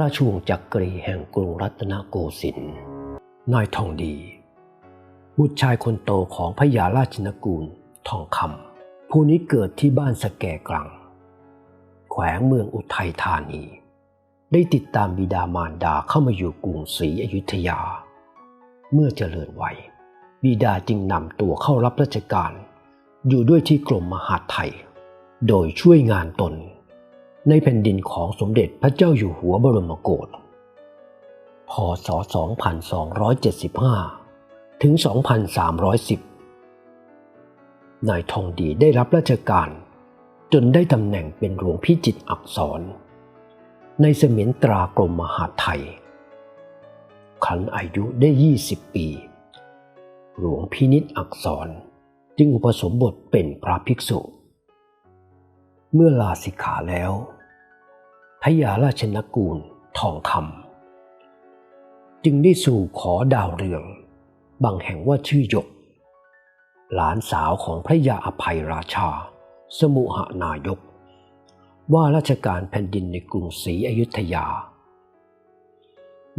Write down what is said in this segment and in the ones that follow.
ราชวงศ์จักรีแห่งกรุงรัตนโกสินทร์นายทองดี บุตรชายคนโตของพระยาราชนกูลทองคำผู้นี้เกิดที่บ้านสแกกลัง แขวงเมืองอุทัยธานี ได้ติดตามบิดามารดาเข้ามาอยู่กรุงศรีอยุธยา เมื่อเจริญวัยบิดาจึงนำตัวเข้ารับราชการ อยู่ด้วยที่กรมมหาดไทย โดยช่วยงานตน ในแผ่นดินของสมเด็จพระเจ้าอยู่หัวบรมโกศ พศ 2275 ถึง 2310 นายทองดีได้รับราชการ จนได้ตำแหน่งเป็นหลวงพิจิตรอักษร ในเสมียนตรากรมมหาไทยขันอายุได้ 20 ปี หลวงพินิจอักษรจึงอุปสมบทเป็นพระภิกษุ เมื่อลาสิกขาแล้วพระยาราชนกูลทองคำจึงได้สู่ขอดาวเรือง บางแห่งว่าชื่อหยก หลานสาวของพระยาอภัยราชา สมุหนายก ว่าราชการแผ่นดินในกรุงศรีอยุธยา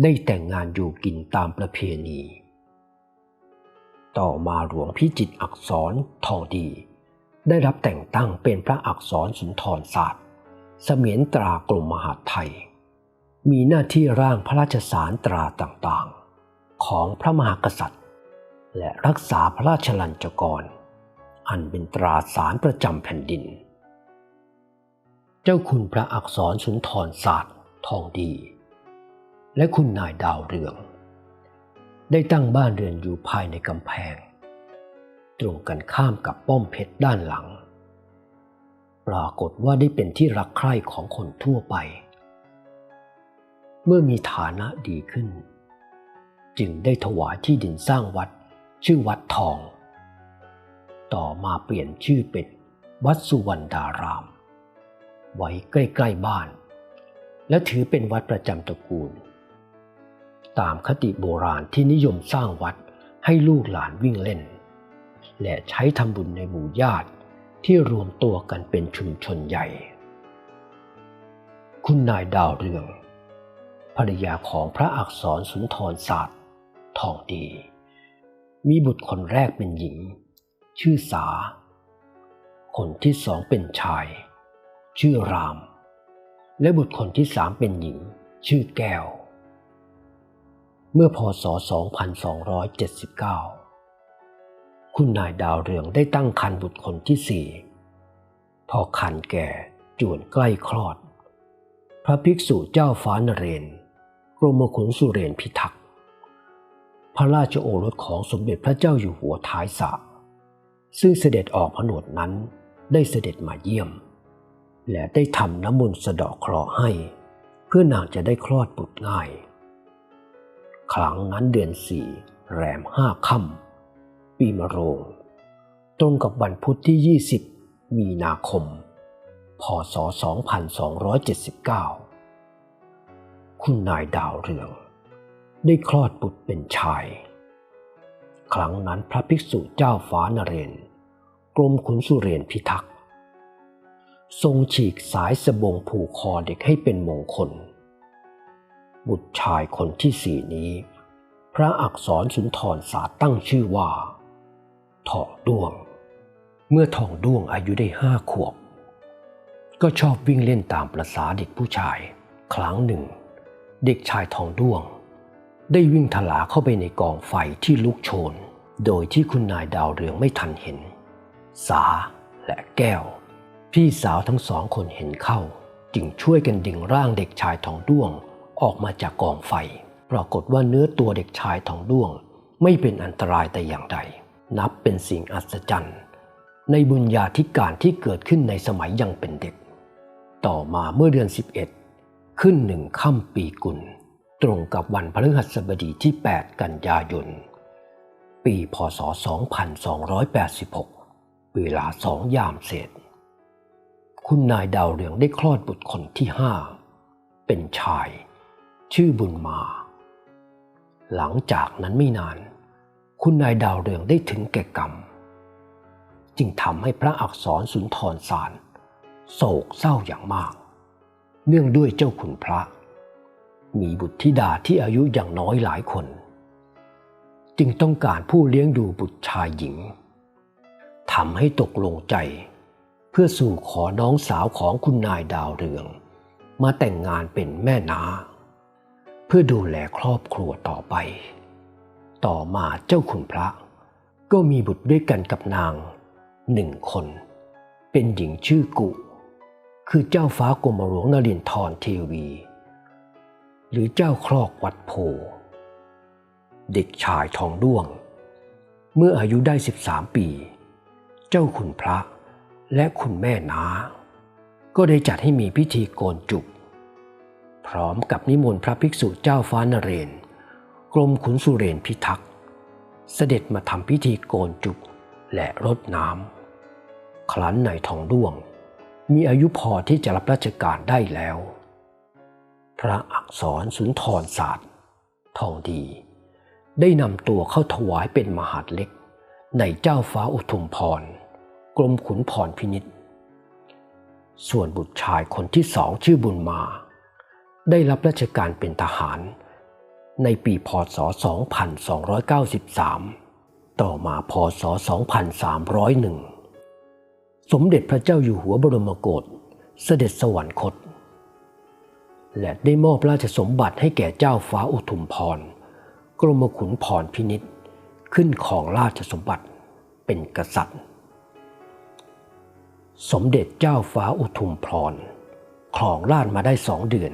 ได้แต่งงานอยู่กินตามประเพณี ต่อมาหลวงพิจิตอักษรทองดี ได้รับแต่งตั้งเป็นพระอักษรสุนทรศาสตร์เสมียนตรากรมมหาไทย มีหน้าที่ร่างพระราชสารตราต่างๆ ของพระมหากษัตริย์ และรักษาพระราชลัญจกร อันเป็นตราสารประจำแผ่นดิน เจ้าคุณพระอักษรสุนทรศาสตร์ทองดี และคุณนายดาวเรือง ได้ตั้งบ้านเรือนอยู่ภายในกำแพง ตรงกันข้ามกับป้อมเพชรด้านหลัง ปรากฏว่าได้เป็นที่รักใคร่ของคนทั่วไป เมื่อมีฐานะดีขึ้น จึงได้ถวายที่ดินสร้างวัดชื่อวัดทอง ต่อมาเปลี่ยนชื่อเป็นวัดสุวรรณดาราม ไว้ใกล้ๆบ้าน และถือเป็นวัดประจำตระกูล ตามคติโบราณที่นิยมสร้างวัดให้ลูกหลานวิ่งเล่น และใช้ทำบุญในหมู่ญาติที่รวมตัวกันเป็นชุมชนใหญ่ คุณนายดาวเรือง ภรรยาของพระอักษรสุนทรศาสตร์ ทองดี มีบุตรคนแรกเป็นหญิง ชื่อสา คนที่สองเป็นชาย ชื่อราม และบุตรคนที่สามเป็นหญิง ชื่อแก้ว เมื่อพศ 2279 คุณนายดาวเรืองได้ตั้งครรภ์บุตรคนที่สี่พอคันแก่จวนใกล้คลอด พระภิกษุเจ้าฟ้านเรนกรมขุนสุเรนพิทักษ์พระราชโอรสของสมเด็จพระเจ้าอยู่หัวท้ายสระซึ่งเสด็จออกผนวดนั้นได้เสด็จมาเยี่ยม และได้ทำน้ำมนต์สะดาะเคราะห์ให้ เพื่อนางจะได้คลอดบุตรง่าย ครั้งนั้นเดือนสี่แรมห้าค่ำ ปีมะโรง ตรงกับวันพุธที่ 20 มีนาคม พศ 2279 คุณนายดาวเรือง ได้คลอดบุตรเป็นชาย ครั้งนั้นพระภิกษุเจ้าฟ้านเรน กรมขุนสุเรนพิทักษ์ ทรงฉีกสายสบงผูกคอเด็กให้เป็นมงคล บุตรชายคนที่สี่นี้พระอักษรสุนทรศาสตร์ตั้งชื่อว่า ทองด้วง เมื่อทองด้วงอายุได้ห้าขวบ ก็ชอบวิ่งเล่นตามประษาเด็กผู้ชาย ครั้งหนึ่ง เด็กชายทองด้วง ได้วิ่งถลาเข้าไปในกองไฟที่ลุกโชน โดยที่คุณนายดาวเรืองไม่ทันเห็น สาและแก้ว พี่สาวทั้งสองคนเห็นเข้า จึงช่วยกันดึงร่างเด็กชายทองด้วงออกมาจากกองไฟ ปรากฏว่าเนื้อตัวเด็กชายทองด้วงไม่เป็นอันตรายแต่อย่างใด นับเป็นสิ่งอัศจรรย์ ในบุญญาธิการที่เกิดขึ้นในสมัยยังเป็นเด็ก ต่อมาเมื่อเดือน 11 ขึ้นหนึ่งค่ำปีกุล ตรงกับวันพฤหัสบดีที่ 8 กันยายน ปีพศ 2286 เวลาสองยามเศษ คุณนายดาวเรืองได้คลอดบุตรคนที่ห้าเป็นชาย ชื่อบุญมา หลังจากนั้นไม่นาน คุณนายดาวเรืองได้ถึงแก่กรรม จึงทำให้พระอักษรสุนทรสารโศกเศร้าอย่างมาก เนื่องด้วยเจ้าขุนพระ มีบุตรธิดาที่อายุอย่างน้อยหลายคน จึงต้องการผู้เลี้ยงดูบุตรชายหญิงทำให้ตกลงใจ เพื่อสู่ขอน้องสาวของคุณนายดาวเรือง มาแต่งงานเป็นแม่นา เพื่อดูแลครอบครัวต่อไป ต่อมาเจ้าขุนพระ ก็มีบุตรด้วยกันกับนางหนึ่งคน เป็นหญิงชื่อกุ คือเจ้าฟ้ากรมหลวงนรินทรเทวี หรือเจ้าครอกวัดโพ เด็กชายทองด้วง เมื่ออายุได้ 13 ปี เจ้าขุนพระและคุณแม่นาก็ได้จัดให้มีพิธีโกนจุก พร้อมกับนิมนต์พระภิกษุเจ้าฟ้านเรน กรมขุนสุเรนพิทักษ์ เสด็จมาทำพิธีโกนจุกและรดน้ำครั้นในทองด้วง มีอายุพอที่จะรับราชการได้แล้ว พระอักษรสุนทรศาสตร์ ทองดี ได้นำตัวเข้าถวายเป็นมหาดเล็ก ในเจ้าฟ้าอุทุมพร กรมขุนพรพินิษส่วนบุตรชายคนที่สองชื่อบุญมา ได้รับราชการเป็นทหาร ในปีพศ 2293 ต่อมาพศ 2301 สมเด็จพระเจ้าอยู่หัวบรมโกศเสด็จสวรรคต และได้มอบราชสมบัติให้แก่เจ้าฟ้าอุทุมพร กรมขุนพรพินิษขึ้นของราชสมบัติเป็นกษัตริย์ สมเด็จเจ้าฟ้าอุทุมพรครองราชมาได้สองเดือน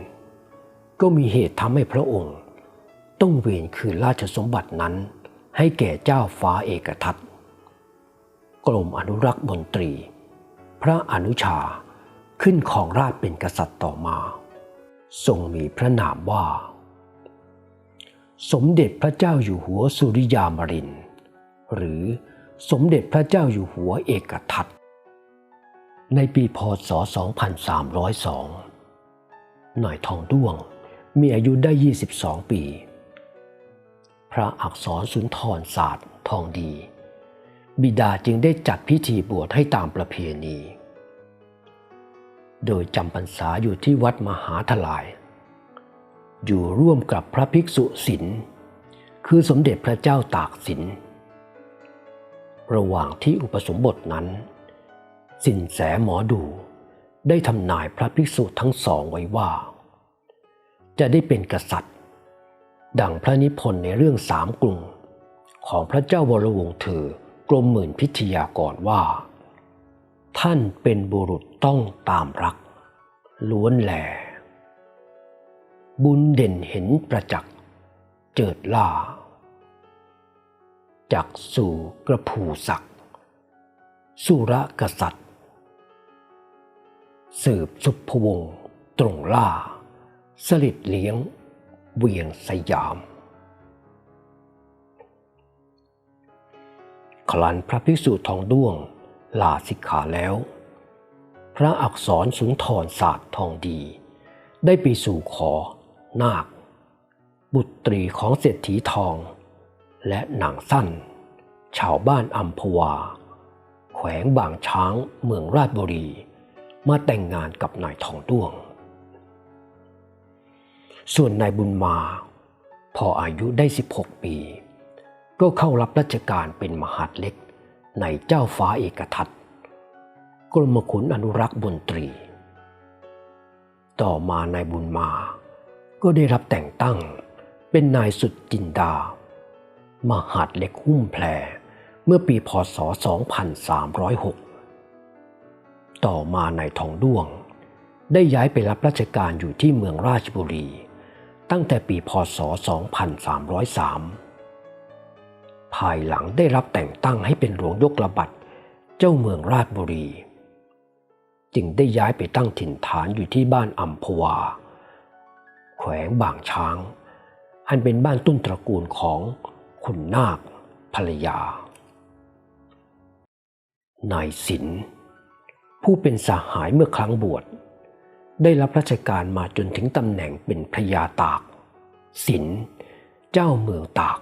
ก็มีเหตุทำให้พระองค์ ต้องเวรคืนราชสมบัตินั้น ให้แก่เจ้าฟ้าเอกทัตกรมอนุรักษ์มนตรี พระอนุชาขึ้นของราชเป็นกษัตริย์ต่อมา ทรงมีพระนามว่า สมเด็จพระเจ้าอยู่หัวสุริยามริน หรือสมเด็จพระเจ้าอยู่หัวเอกทัตในปีพศ 2302 หน่อยทองด้วงมีอายุได้ 22 ปี พระอักษรสุนทรศาสตร์ทองดี บิดาจึงได้จัดพิธีบวชให้ตามประเพณี โดยจำพรรษาอยู่ที่วัดมหาทลาย อยู่ร่วมกับพระภิกษุศิลคือสมเด็จพระเจ้าตากสิน ระหว่างที่อุปสมบทนั้น สินแสหมอดูได้ทำนายพระภิกษุทั้งสองไว้ว่า จะได้เป็นกษัตริย์ ดังพระนิพนธ์ในเรื่องสามกรุงของพระเจ้าวรวงศ์เธอกรมหมื่นพิทยากรว่า ท่านเป็นบุรุษต้องตามรัก ล้วนแหลบุญเด่นเห็นประจักษ์เจิดล่าจากสู่กระผูศักดิ์สุระกษัตริย์ สืบสุภวงศ์ตรงล่า สลิดเลี้ยง เวียงสยาม คลันพระภิกษุทองด้วงลาสิกขาแล้ว พระอักษรสุนทรศาสตร์ทองดี ได้ไปสู่ขอ นาค บุตรีของเศรษฐีทอง และหนังสั้น ชาวบ้านอัมพวา แขวงบางช้างเมืองราชบุรี มาแต่งงานกับนายทองด้วง ส่วนนายบุญมา พออายุได้ 16 ปี ก็เข้ารับราชการเป็นมหาดเล็กในเจ้าฟ้าเอกทัตกรมขุนอนุรักษ์บนตรี ต่อมานายบุญมา ก็ได้รับแต่งตั้งเป็นนายสุดจินดา มหาดเล็กหุ้มแพรเมื่อปีพศ 2306 ต่อมานายทองด้วง ได้ย้ายไปรับราชการอยู่ที่เมืองราชบุรี ตั้งแต่ปีพศ 2303 ภายหลังได้รับแต่งตั้งให้เป็นหลวงยกระบัดเจ้าเมืองราชบุรี จึงได้ย้ายไปตั้งถิ่นฐานอยู่ที่บ้านอัมพวา แขวงบางช้าง อันเป็นบ้านต้นตระกูลของขุนนาคภรรยานายสินผู้เป็นสหายเมื่อครั้งบวช ได้รับราชการมาจนถึงตำแหน่งเป็นพระยาตากสินเจ้าเมืองตาก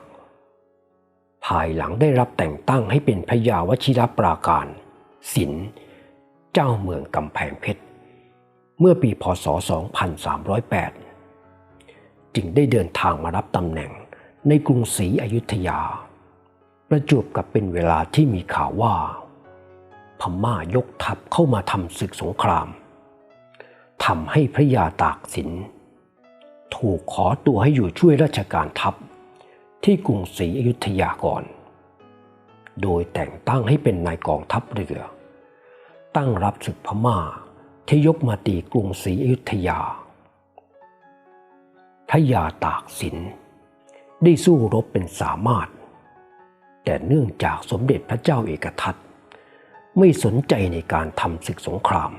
ภายหลังได้รับแต่งตั้งให้เป็นพระยาวชิรปราการสินเจ้าเมืองกำแพงเพชร เมื่อปีพศ 2308 จึงได้เดินทางมารับตำแหน่งในกรุงศรีอยุธยา ประจวบกับเป็นเวลาที่มีข่าวว่า พม่ายกทัพเข้ามาทำศึกสงคราม ทำให้พระยาตากสิน ถูกขอตัวให้อยู่ช่วยราชการทัพ ที่กรุงศรีอยุธยาก่อน โดยแต่งตั้งให้เป็นนายกองทัพเรือ ตั้งรับศึกพม่าที่ยกมาตีกรุงศรีอยุธยา พระยาตากสิน ได้สู้รบเป็นสามารถ แต่เนื่องจากสมเด็จพระเจ้าเอกทัตไม่สนใจในการทำศึกสงคราม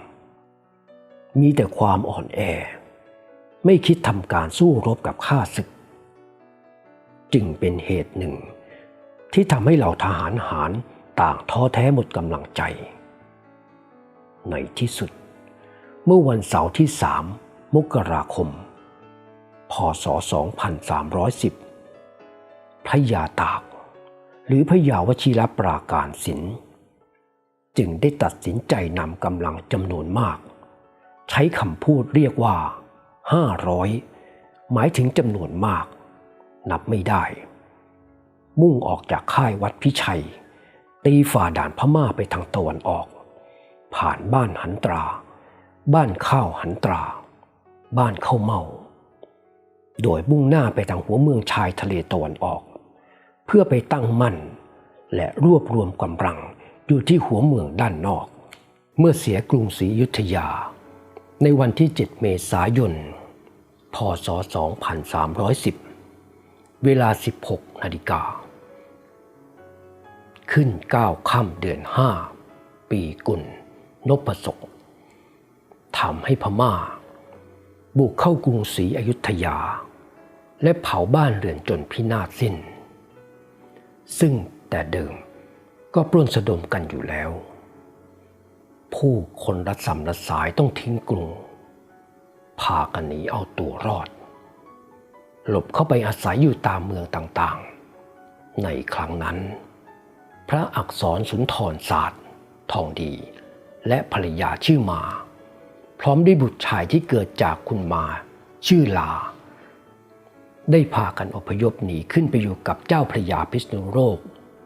มีแต่ความอ่อนแอ ไม่คิดทำการสู้รบกับข้าศึก จึงเป็นเหตุหนึ่ง ที่ทำให้เหล่าทหารหารต่างท้อแท้หมดกำลังใจ ในที่สุด เมื่อวันเสาร์ที่สามมกราคม พศ 2310 พระยาตาก หรือพระยาวชิรปราการศิลป์จึงได้ตัดสินใจนำกำลังจำนวนมาก ใช้คำพูดเรียกว่า 500 หมายถึงจำนวนมาก นับไม่ได้ มุ่งออกจากค่ายวัดพิชัย ตีฝ่าด่านพม่าไปทางตะวันออก ผ่านบ้านหันตรา บ้านข้าวหันตรา บ้านเข้าเมา โดยมุ่งหน้าไปทางหัวเมืองชายทะเลตะวันออก เพื่อไปตั้งมั่น และรวบรวมกำลังอยู่ที่หัวเมืองด้านนอก เมื่อเสียกรุงศรีอยุธยา ในวันที่ 7 เมษายน พศ 2310 เวลา 16 นาฬิกา ขึ้น 9 ค่ำเดือน 5 ปีกุลนพศกทำให้พม่า บุกเข้ากรุงศรีอยุธยา และเผาบ้านเรือนจนพินาศสิ้น ซึ่งแต่เดิมก็ปล้นสะดมกันอยู่แล้ว ผู้คนรัดสำรัดสายต้องทิ้งกรุง พากันหนีเอาตัวรอด หลบเข้าไปอาศัยอยู่ตามเมืองต่างๆ ในครั้งนั้น พระอักษรสุนทรศาสตร์ ทองดี และภรรยาชื่อมา พร้อมด้วยบุตรชายที่เกิดจากคุณมา ชื่อลา ได้พากันอพยพหนีขึ้นไปอยู่กับเจ้าพระยาพิษณุโลก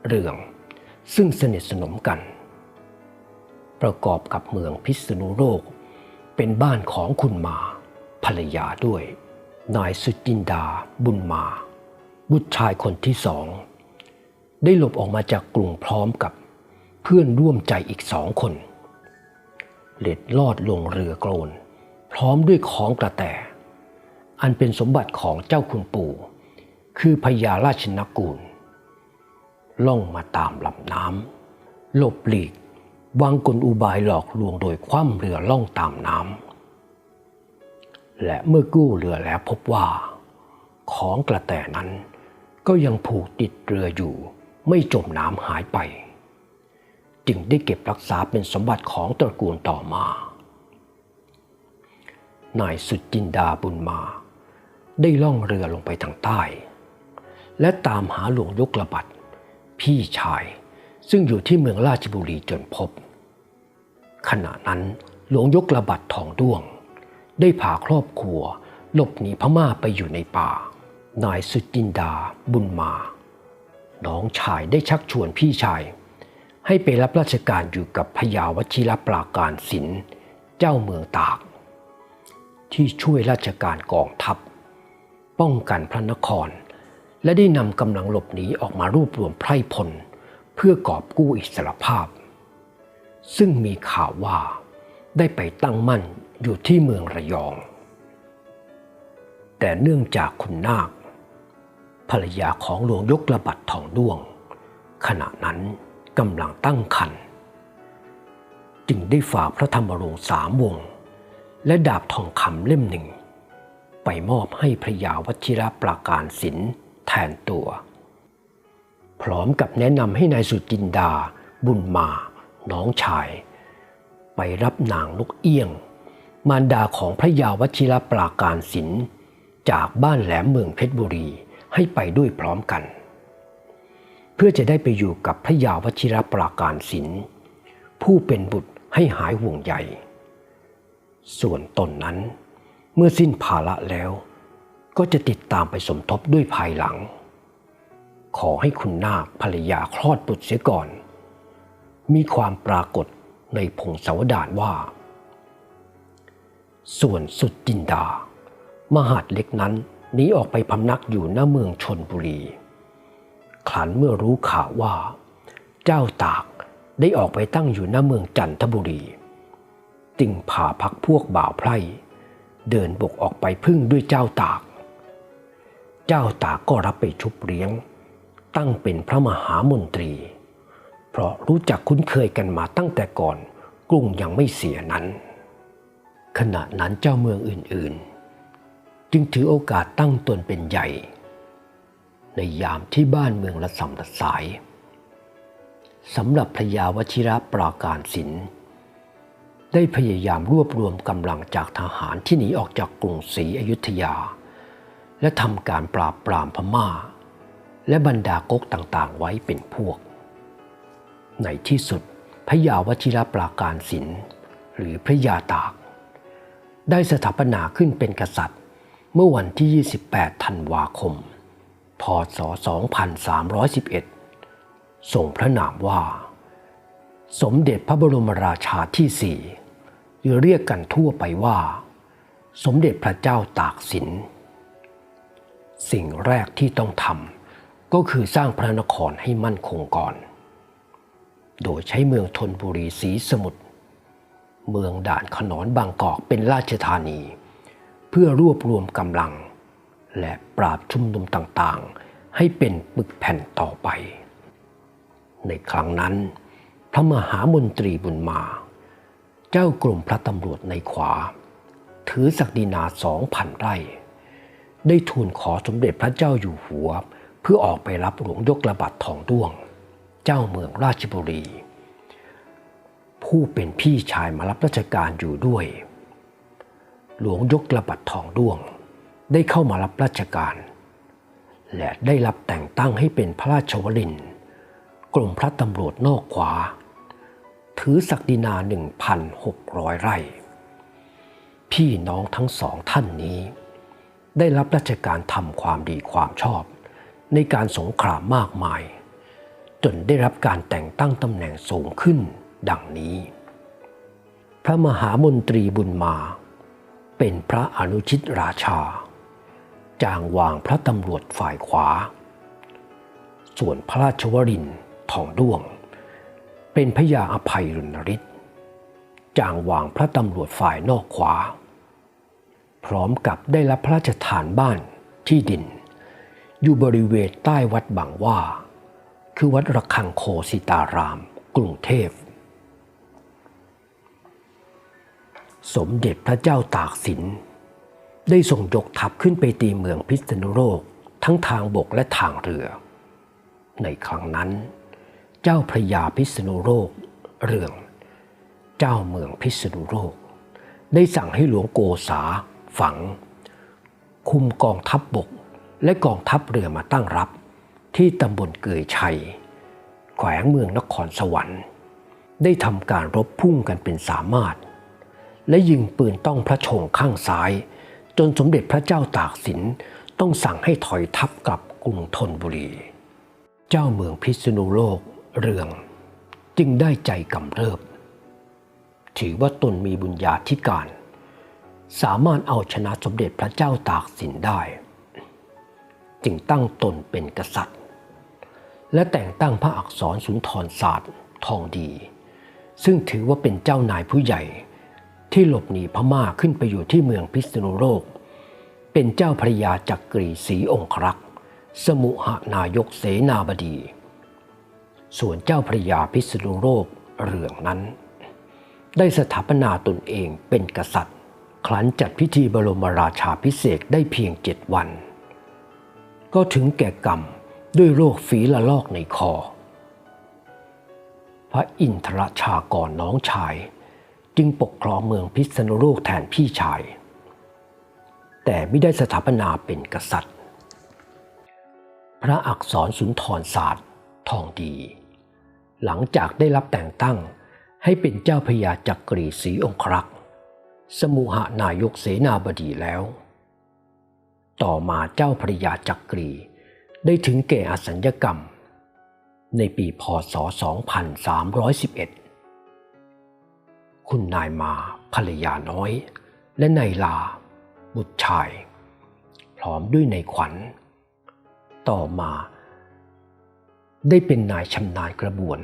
เรือง ซึ่งสนิทสนมกัน ประกอบกับเมืองพิษณุโลก เป็นบ้านของคุณมา ภรรยาด้วย นายสุจินดาบุญมา บุตรชายคนที่สอง ได้หลบออกมาจากกรุงพร้อมกับเพื่อนร่วมใจอีกสองคนเล็ดลอดลงเรือโกลน พร้อมด้วยของกระแต อันเป็นสมบัติของเจ้าคุณปู่ คือพญาราชนกูล ล่องมาตามลำน้ำหลบหลีก วางกลอุบายหลอกลวงโดยคว่ำเรือล่องตามน้ำและเมื่อกู้เรือแล้วพบว่า ของกระแตนั้นก็ยังผูกติดเรืออยู่ไม่จมน้ำหายไป จึงได้เก็บรักษาเป็นสมบัติของตระกูลต่อมา นายสุดจินดาบุญมา ได้ล่องเรือลงไปทางใต้ และตามหาหลวงยกระบัดพี่ชาย ซึ่งอยู่ที่เมืองราชบุรีจนพบ ขณะนั้นหลวงยกระบัดทองด้วง ได้พาครอบครัวหลบหนีพม่าไปอยู่ในป่า นายสุจินดาบุญมา น้องชายได้ชักชวนพี่ชาย ให้ไปรับราชการอยู่กับพญาวชิรปราการศิลป์เจ้าเมืองตาก ที่ช่วยราชการกองทัพ ป้องกันพระนคร และได้นำกำลังหลบหนีออกมารวบรวมไพร่พล พื่อกอบกู้อิสรภาพ ซึ่งมีข่าวว่าได้ไปตั้งมั่นอยู่ที่เมืองระยอง แต่เนื่องจากคุณนาค ภรรยาของหลวงยกระบัดทองด้วง ขณะนั้นกำลังตั้งครรภ์จึงได้ฝากพระธรรมรงสามวง และดาบทองคำเล่มหนึ่ง ไปมอบให้พระยาวชิระปราการศิลป์แทนตัว พร้อมกับแนะนำให้นายสุจินดา บุญมา น้องชาย ไปรับนางนกเอี้ยง มารดาของพระยาวชิรปราการศิลป์จากบ้านแหลมเมืองเพชรบุรีให้ไปด้วยพร้อมกัน เพื่อจะได้ไปอยู่กับพระยาวชิรปราการศิลป์ผู้เป็นบุตรให้หายห่วงใยส่วนตนนั้นเมื่อสิ้นภาระแล้ว ก็จะติดตามไปสมทบด้วยภายหลัง ขอให้คุณนาคภรรยาคลอดบุตรเสียก่อน มีความปรากฏในพงศาวดารว่า ส่วนสุดจินดา มหาดเล็กนั้นหนีออกไปพำนักอยู่หน้าเมืองชนบุรีครั้นเมื่อรู้ข่าวว่า เจ้าตากได้ออกไปตั้งอยู่หน้าเมืองจันทบุรี จึงพาพักพวกบ่าวไพร่เดินบกออกไปพึ่งด้วยเจ้าตาก เจ้าตากก็รับไปชุบเลี้ยง ตั้งเป็นพระมหามนตรี เพราะรู้จักคุ้นเคยกันมาตั้งแต่ก่อนกรุงยังไม่เสียนั้น ขณะนั้นเจ้าเมืองอื่นๆ จึงถือโอกาสตั้งตนเป็นใหญ่ ในยามที่บ้านเมืองละสำละสายสำหรับพระยาวชิระปราการศิลป์ได้พยายามรวบรวมกำลังจากทหารที่หนีออกจากกรุงศรีอยุธยา และทำการปราบปรามพม่า และบรรดากกต่างๆไว้เป็นพวก ในที่สุดพระยาวชิรปราการศิลป์หรือพระยาตาก ได้สถาปนาขึ้นเป็นกษัตริย์ เมื่อวันที่ 28 ธันวาคม พศ 2311 ส่งพระนามว่า สมเด็จพระบรมราชาที่สี่หรือเรียกกันทั่วไปว่า สมเด็จพระเจ้าตากสิน สิ่งแรกที่ต้องทำ ก็คือสร้างพระนครให้มั่นคงก่อน โดยใช้เมืองธนบุรีศรีสมุทร เมืองด่านขนอนบางกอกเป็นราชธานี เพื่อรวบรวมกำลัง และปราบชุมนุมต่างๆ ให้เป็นปึกแผ่นต่อไป ในครั้งนั้น พระมหามนตรีบุญมา เจ้ากรมพระตำรวจในขวา ถือศักดินาสองพันไร่ ได้ทูลขอสมเด็จพระเจ้าอยู่หัว เพื่อออกไปรับหลวงยกระบัดทองด้วง เจ้าเมืองราชบุรี ผู้เป็นพี่ชายมารับราชการอยู่ด้วย หลวงยกระบัดทองด้วง ได้เข้ามารับราชการ และได้รับแต่งตั้งให้เป็นพระราชวรินกรมพระตำรวจนอกขวา ถือศักดินา 1,600 ไร่ พี่น้องทั้งสองท่านนี้ ได้รับราชการทำความดีความชอบ ในการสงครามมากมาย จนได้รับการแต่งตั้งตำแหน่งสูงขึ้นดังนี้ พระมหามนตรีบุญมา เป็นพระอนุชิตราชา จางวางพระตำรวจฝ่ายขวา ส่วนพระราชวรินทองด้วง เป็นพระยาอภัยรุณฤทธิ์จางวางพระตำรวจฝ่ายนอกขวา พร้อมกับได้รับพระราชทานบ้านที่ดิน อยู่บริเวณใต้วัดบางว่า คือวัดระฆังโคสิตาราม กรุงเทพ สมเด็จพระเจ้าตากสิน ได้ส่งยกทัพขึ้นไปตีเมืองพิษณุโลกทั้งทางบกและทางเรือ ในครั้งนั้น เจ้าพระยาพิษณุโลกเรื่อง เจ้าเมืองพิษณุโลกได้สั่งให้หลวงโกษาฝัง คุมกองทัพบบก และกองทัพเรือมาตั้งรับ ที่ตำบลเกยชัย แขวงเมืองนครสวรรค์ ได้ทำการรบพุ่งกันเป็นสามารถ และยิงปืนต้องพระชงข้างซ้าย จนสมเด็จพระเจ้าตากสินต้องสั่งให้ถอยทัพกลับกรุงธนบุรี เจ้าเมืองพิษณุโลกเรือง จึงได้ใจกำเริบ ถือว่าตนมีบุญญาธิการ สามารถเอาชนะสมเด็จพระเจ้าตากสินได้ จึงตั้งตนเป็นกษัตริย์ และแต่งตั้งพระอักษรสุนทรศาสตร์ทองดี ซึ่งถือว่าเป็นเจ้านายผู้ใหญ่ที่หลบหนีพม่าขึ้นไปอยู่ที่เมืองพิษณุโลก เป็นเจ้าพระยาจักกรีศรีองครักษ์สมุหนายกเสนาบดี ส่วนเจ้าพระยาพิษณุโลกเรื่องนั้น ได้สถาปนาตนเองเป็นกษัตริย์ครั้นจัดพิธีบรมราชาพิเศษได้เพียงเจ็ดวัน ก็ถึงแก่กรรมด้วยโรคฝีละลอกในคอ พระอินทรชากรน้องชาย จึงปกครองเมืองพิษณุโลกแทนพี่ชาย แต่ไม่ได้สถาปนาเป็นกษัตริย์ พระอักษรสุนทรศาสตร์ ทองดี หลังจากได้รับแต่งตั้งให้เป็นเจ้าพระยาจักรีศรีองครักษ์ สมุหนายกเสนาบดีแล้ว ต่อมาเจ้าพระยาจักรี ได้ถึงแก่อสัญญกรรม ในปีพศ 2311 คุณนายมาภรรยาน้อย และนายลา บุตรชาย พร้อมด้วยนายขวัญ ต่อมา ได้เป็นนายชำนาญกระบวน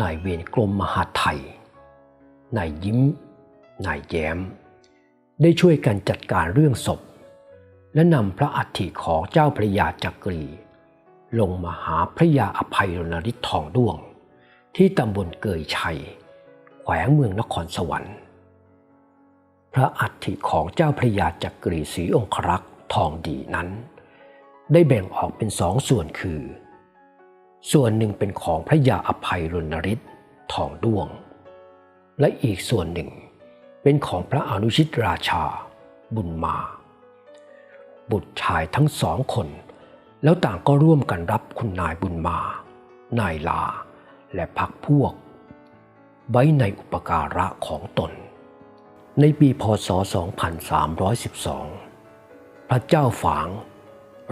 นายเวรกรมมหาไทย นายยิ้ม นายแย้ม ได้ช่วยกันจัดการเรื่องศพ และนำพระอัฐิของเจ้าพระยาจักรี ลงมาหาพระยาอภัยรณฤทธิ์ทองด้วง ที่ตำบลเกยชัย แขวงเมืองนครสวรรค์ พระอัฐิของเจ้าพระยาจักรีศรีองครักษ์ทองดีนั้น ได้แบ่งออกเป็นสองส่วนคือ ส่วนหนึ่งเป็นของพระยาอภัยรณฤทธิ์ทองด้วง และอีกส่วนหนึ่งเป็นของพระอนุชิตราชาบุญมา บุตรชายทั้งสองคน แล้วต่างก็ร่วมกันรับคุณนายบุญมา นายลา และพักพวก ไว้ในอุปการะของตน ในปีพศ 2312 พระเจ้าฝาง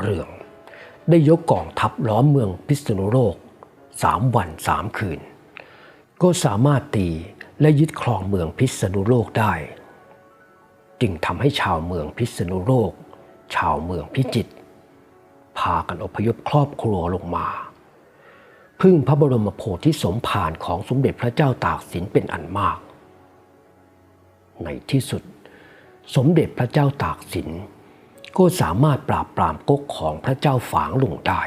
เรื่อง ได้ยกกองทัพล้อมเมืองพิษณุโลกสามวันสามคืน ก็สามารถตีและยึดครองเมืองพิษณุโลกได้ จึงทำให้ชาวเมืองพิษณุโลก ชาวเมืองพิจิตรพากันอพยพครอบครัวลงมา พึ่งพระบรมโพธิสมภารของสมเด็จพระเจ้าตากสินเป็นอันมาก ในที่สุด สมเด็จพระเจ้าตากสินก็สามารถปราบปรามก๊กของพระเจ้าฝางลงได้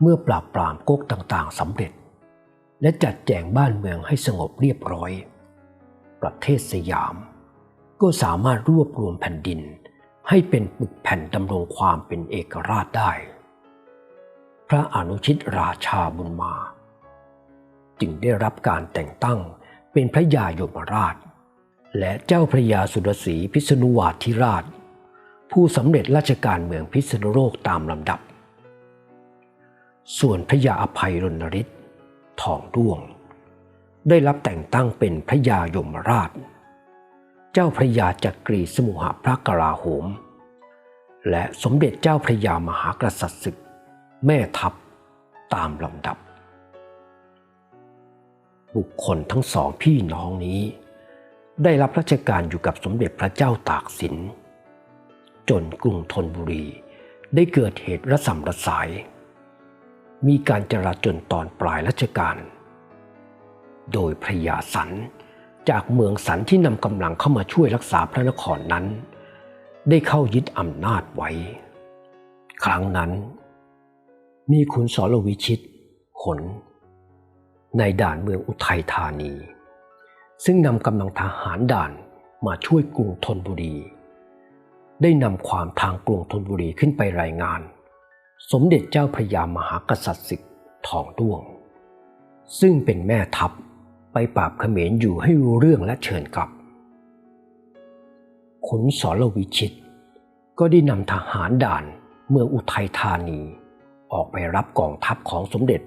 เมื่อปราบปรามก๊กต่างๆสำเร็จ และจัดแจงบ้านเมืองให้สงบเรียบร้อย ประเทศสยาม ก็สามารถรวบรวมแผ่นดิน ให้เป็นปึกแผ่นดำรงความเป็นเอกราชได้ พระอนุชิตราชาบุญมา จึงได้รับการแต่งตั้งเป็นพระยายมราช และเจ้าพระยาสุรศรีพิษณุวาธิราช ผู้สำเร็จราชการเมืองพิษณุโลกตามลำดับ ส่วนพระยาอภัยรณฤทธิ์ทองด้วง ได้รับแต่งตั้งเป็นพระยายมราช เจ้าพระยาจักรีสมุหพระกราโหม และสมเด็จเจ้าพระยามหากษัตริย์ศึก แม่ทัพตามลำดับ บุคคลทั้งสองพี่น้องนี้ ได้รับราชการอยู่กับสมเด็จพระเจ้าตากสิน จนกรุงธนบุรีได้เกิดเหตุระสำระสาย มีการจราจนตอนปลายรัชกาลโดยพระยาสัน จากเมืองสันที่นำกำลังเข้ามาช่วยรักษาพระนครนั้น ได้เข้ายึดอำนาจไว้ ครั้งนั้น มีขุนสรวิชิตหนในด่านเมืองอุทัยธานี ซึ่งนำกำลังทหารด่านมาช่วยกรุงธนบุรี ได้นำความทางกรุงธนบุรีขึ้นไปรายงาน สมเด็จเจ้าพระยามหากษัตริย์ศึกทองด้วง ซึ่งเป็นแม่ทัพ ไปปราบเขมรอยู่ให้รู้เรื่องและเชิญกลับขุนสรวิชิต ก็ได้นำทหารด่านเมืองอุทัยธานี ออกไปรับกองทัพของสมเด็จ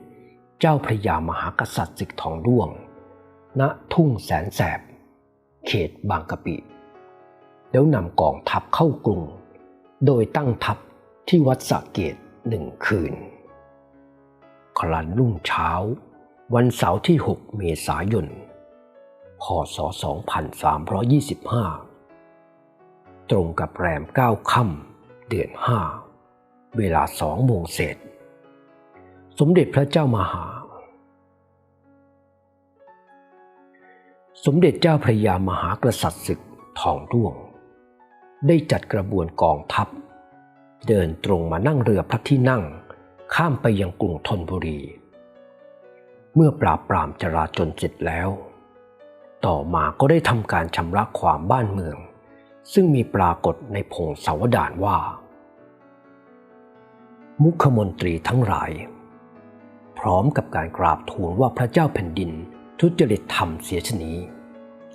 เจ้าพระยามหากษัตริย์ศึกทองด้วง ณทุ่งแสนแสบ เขตบางกะปิ แล้วนำกองทัพเข้ากรุง โดยตั้งทัพที่วัดสะเกตหนึ่งคืน ครันรุ่งเช้า วันเสาร์ที่ 6 เมษายน พศ 2325 ตรงกับแรม 9 ค่ำ เดือน 5 เวลาสองโมงเศษ สมเด็จพระเจ้ามหา สมเด็จเจ้าพระยามหากษัตริย์ศึกทองด้วง ได้จัดกระบวนกองทัพ เดินตรงมานั่งเรือพระที่นั่ง ข้ามไปยังกรุงธนบุรี เมื่อปราบปรามจราจนเสร็จแล้ว ต่อมาก็ได้ทำการชำระความบ้านเมือง ซึ่งมีปรากฏในพงศาวดารว่า มุขมนตรีทั้งหลาย พร้อมกับการกราบทูลว่าพระเจ้าแผ่นดินทุจริตธรรมเสียชนี้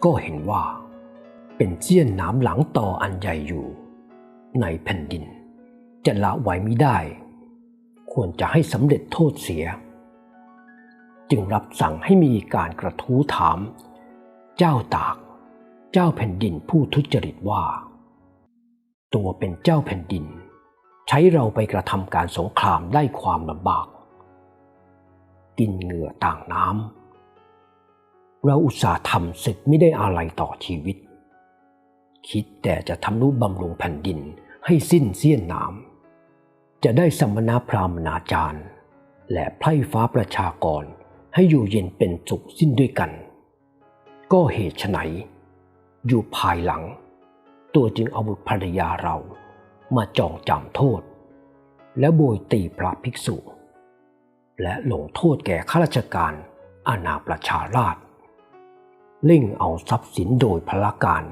ก็เห็นว่า เป็นเจี้ยนน้ำหลังต่ออันใหญ่อยู่ ในแผ่นดิน จะละไว้ไม่ได้ ควรจะให้สำเร็จโทษเสีย จึงรับสั่งให้มีการกระทู้ถาม เจ้าตาก เจ้าแผ่นดินผู้ทุจริตว่า ตัวเป็นเจ้าแผ่นดิน ใช้เราไปกระทำการสงครามได้ความลำบาก กินเหงื่อต่างน้ำเราอุตส่าห์ทำศึกไม่ได้อะไรต่อชีวิต คิดแต่จะทำนุบำรุงแผ่นดินให้สิ้นเสี้ยนน้ำจะได้สัมมนาพราหมนาจารย์ และไพร่ฟ้าประชากร ให้อยู่เย็นเป็นสุขสิ้นด้วยกัน ก็เหตุไฉนอยู่ภายหลัง ตัวจึงเอาบุตรภรรยาเรามาจองจำโทษ และโบยตีพระภิกษุ และลงโทษแก่ข้าราชการอาณาประชาราชเล่งเอาทรัพย์สินโดยพละการ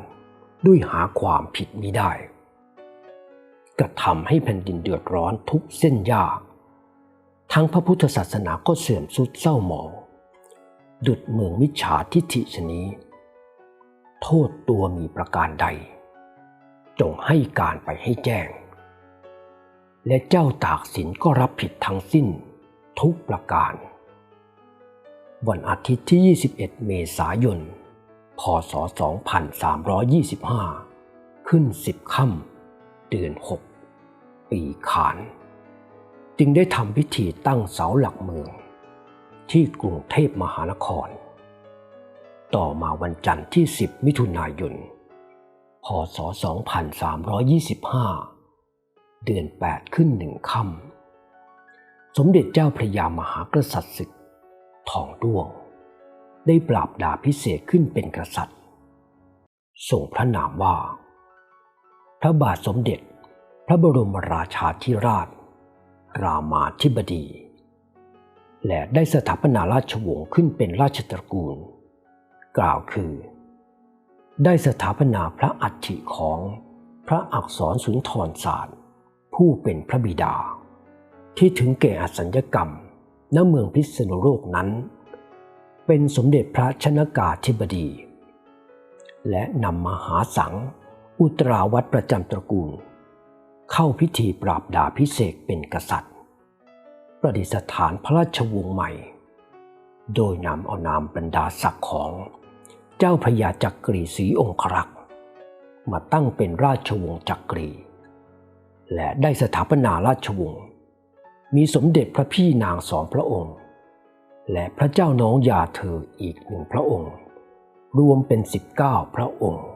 ด้วยหาความผิดมิได้ กระทำให้แผ่นดินเดือดร้อนทุกเส้นยาก ทั้งพระพุทธศาสนาก็เสื่อมสุดเศร้าหมอง ดุดเมืองมิจฉาทิฐิชนี้ โทษตัวมีประการใด จงให้การไปให้แจ้ง และเจ้าตากสินก็รับผิดทั้งสิ้นทุกประการ วันอาทิตย์ที่ 21 เมษายน พศ 2325 ขึ้น 10 ค่ำเดือน 6 ปีขาน จึงได้ทำพิธีตั้งเสาหลักเมือง ที่กรุงเทพมหานคร ต่อมาวันจันทร์ที่ 10 มิถุนายน พศ 2325 เดือน 8 ขึ้นหนึ่งค่ำสมเด็จเจ้าพระยามหากษัตริย์ศึกทองด้วง ได้ปราบดาพิเศษขึ้นเป็นกษัตริย์ส่งพระนามว่า พระบาทสมเด็จพระบรมราชาธิราช รามาธิบดี และได้สถาปนาราชวงศ์ขึ้นเป็นราชตระกูล กล่าวคือ ได้สถาปนาพระอัฐิของพระอักษรสุนทรศาสตร์ ผู้เป็นพระบิดา ที่ถึงแก่อสัญญกรรมณเมืองพิษณุโลกนั้น เป็นสมเด็จพระชนกาธิบดี และนำมหาสัง อุตราวัดประจำตระกูล เข้าพิธีปราบดาพิเศษเป็นกษัตริย์ ประดิษฐานพระราชวงศ์ใหม่ โดยนำเอานามบรรดาศักดิ์ของ เจ้าพระยาจักรีศรีองครักษ์มาตั้งเป็นราชวงศ์จักรี และได้สถาปนาราชวงศ์มีสมเด็จพระพี่นางสองพระองค์ และพระเจ้าน้องยาเธออีกหนึ่งพระองค์ รวมเป็น 19 พระองค์